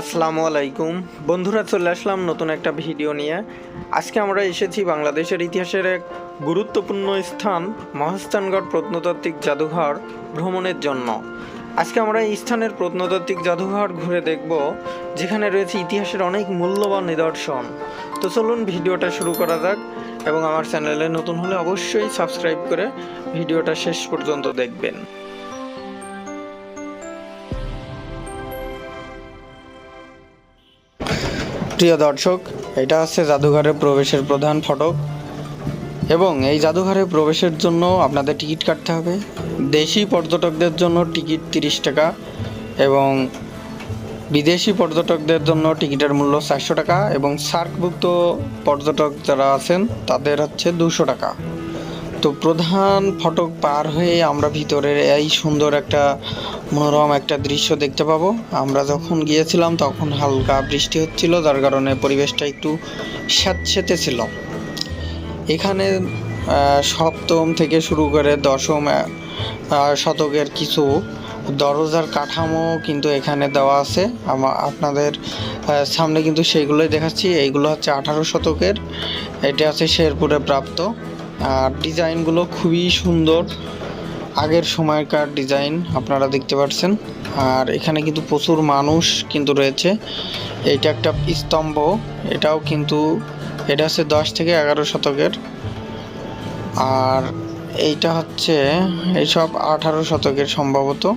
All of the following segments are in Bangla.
আসসালামু আলাইকুম। বন্ধুরা, চলে আসলাম নতুন একটা ভিডিও নিয়ে। আজকে আমরা এসেছি বাংলাদেশের ইতিহাসের এক গুরুত্বপূর্ণ স্থান, মহাস্থানগড় প্রত্নতাত্ত্বিক জাদুঘর ভ্রমণের জন্য। আজকে আমরা এই স্থানের প্রত্নতাত্ত্বিক জাদুঘর ঘুরে দেখব, যেখানে রয়েছে ইতিহাসের অনেক মূল্যবান নিদর্শন। তো চলুন ভিডিওটা শুরু করা যাক এবং আমার চ্যানেলে নতুন হলে অবশ্যই সাবস্ক্রাইব করে ভিডিওটা শেষ পর্যন্ত দেখবেন। প্রিয় দর্শক, এটা হচ্ছে জাদুঘরে প্রবেশের প্রধান ফটক। এবং এই জাদুঘরে প্রবেশের জন্য আপনাদের টিকিট কাটতে হবে। দেশি পর্যটকদের জন্য টিকিট তিরিশ টাকা এবং বিদেশি পর্যটকদের জন্য টিকিটের মূল্য চারশো টাকা এবং সার্কভুক্ত পর্যটক যারা আছেন, তাদের হচ্ছে দুশো টাকা। তো প্রধান ফটক পার হয়ে আমরা ভিতরের এই সুন্দর একটা মনোরম একটা দৃশ্য দেখতে পাবো। আমরা যখন গিয়েছিলাম তখন হালকা বৃষ্টি হচ্ছিল, যার কারণে পরিবেশটা একটু স্যাঁতসেঁতে ছিল এখানে সপ্তম থেকে শুরু করে দশম শতকের কিছু দরজার কাঠামো কিন্তু এখানে দেওয়া আছে। আমা- আপনাদের সামনে কিন্তু সেইগুলোই দেখাচ্ছি। এইগুলো হচ্ছে আঠারো শতকের, এটা আছে শেরপুরে প্রাপ্ত। আর ডিজাইনগুলো খুবই সুন্দর। আগের সময়কার ডিজাইন আপনারা দেখতে পাচ্ছেন। আর এখানে কিন্তু প্রচুর মানুষ কিন্তু রয়েছে। এটা একটা স্তম্ভ। এটাও কিন্তু, এটা হচ্ছে দশ থেকে এগারো শতকের। আর এইটা হচ্ছে, এইসব আঠারো শতকের সম্ভবত।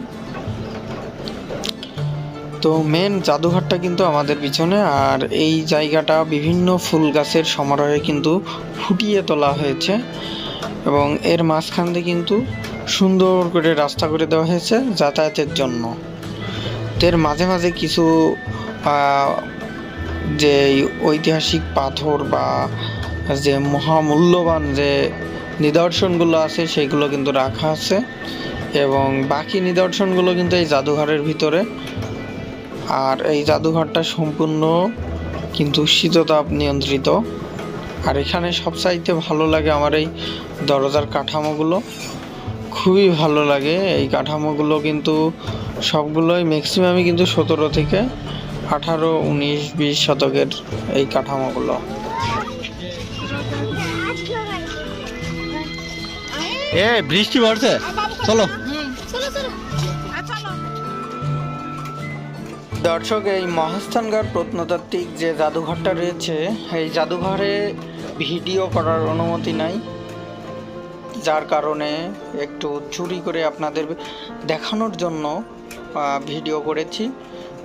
তো মেন জাদুঘরটা কিন্তু আমাদের পিছনে আর এই জায়গাটা বিভিন্ন ফুল গাছের সমারোহে কিন্তু ফুটিয়ে তোলা হয়েছে এবং এর মাঝখান দিয়ে কিন্তু সুন্দর করে রাস্তা করে দেওয়া হয়েছে যাতায়াতের জন্য। তো এর মাঝে মাঝে কিছু যে ঐতিহাসিক পাথর বা যে মহামূল্যবান যে নিদর্শনগুলো আছে সেগুলো কিন্তু রাখা আছে এবং বাকি নিদর্শনগুলো কিন্তু এই জাদুঘরের ভিতরে আর এই জাদুঘরটা সম্পূর্ণ কিন্তু শীততাপ নিয়ন্ত্রিত। আর এখানে সবচাইতে ভালো লাগে আমার এই দরজার কাঠামোগুলো। খুবই ভালো লাগে। এই কাঠামোগুলো কিন্তু সবগুলোই ম্যাক্সিমামই কিন্তু সতেরো থেকে আঠারো, উনিশ, বিশ শতকের এই কাঠামোগুলো। এ বৃষ্টি পড়ছে। চলো। দর্শক, এই মহাস্থানগড় প্রত্নতাত্ত্বিক যে জাদুঘরটা রয়েছে, এই জাদুঘরে ভিডিও করার অনুমতি নাই। যার কারণে একটু চুরি করে আপনাদের দেখানোর জন্য ভিডিও করেছি।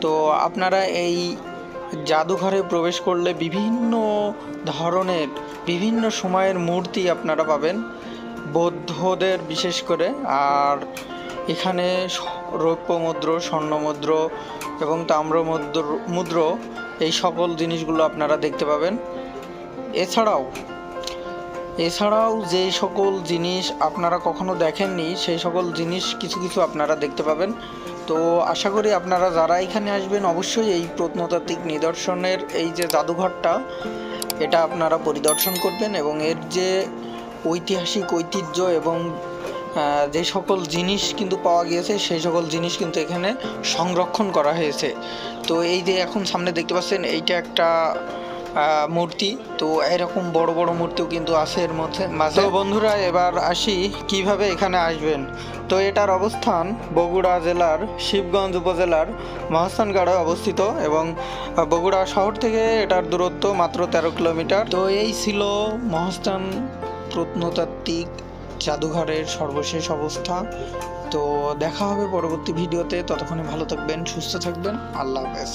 তো আপনারা এই জাদুঘরে প্রবেশ করলে বিভিন্ন ধরনের, বিভিন্ন সময়ের মূর্তি আপনারা পাবেন, বৌদ্ধদের বিশেষ করে। আর এখানে রৌপ্য মুদ্র স্বর্ণ মুদ্র এবং তাম্র মুদ্র মুদ্র, এই সকল জিনিসগুলো আপনারা দেখতে পাবেন। এছাড়াও এছাড়াও যে সকল জিনিস আপনারা কখনো দেখেননি, সেই সকল জিনিস কিছু কিছু আপনারা দেখতে পাবেন। তো আশা করি আপনারা যারা এখানে আসবেন, অবশ্যই এই প্রত্নতাত্ত্বিক নিদর্শনের এই যে জাদুঘরটা, এটা আপনারা পরিদর্শন করবেন এবং এর যে ঐতিহাসিক ঐতিহ্য এবং যে সকল জিনিস কিন্তু পাওয়া গিয়েছে, সেই সকল জিনিস কিন্তু এখানে সংরক্ষণ করা হয়েছে। তো এই যে এখন সামনে দেখতে পাচ্ছেন, এইটা একটা মূর্তি। তো এরকম বড় বড় মূর্তিও কিন্তু আছে এর মধ্যে তো বন্ধুরা, এবার আসি কীভাবে এখানে আসবেন। তো এটার অবস্থান বগুড়া জেলার শিবগঞ্জ উপজেলার মহাস্থানগড়ে অবস্থিত এবং বগুড়া শহর থেকে এটার দূরত্ব মাত্র তেরো কিলোমিটার। তো এই ছিল মহাস্থান প্রত্নতাত্ত্বিক জাদুঘরের সর্বশেষ অবস্থা। তো দেখা হবে পরবর্তী ভিডিওতে। ততক্ষণে ভালো থাকবেন, সুস্থ থাকবেন। আল্লাহ হাফেজ।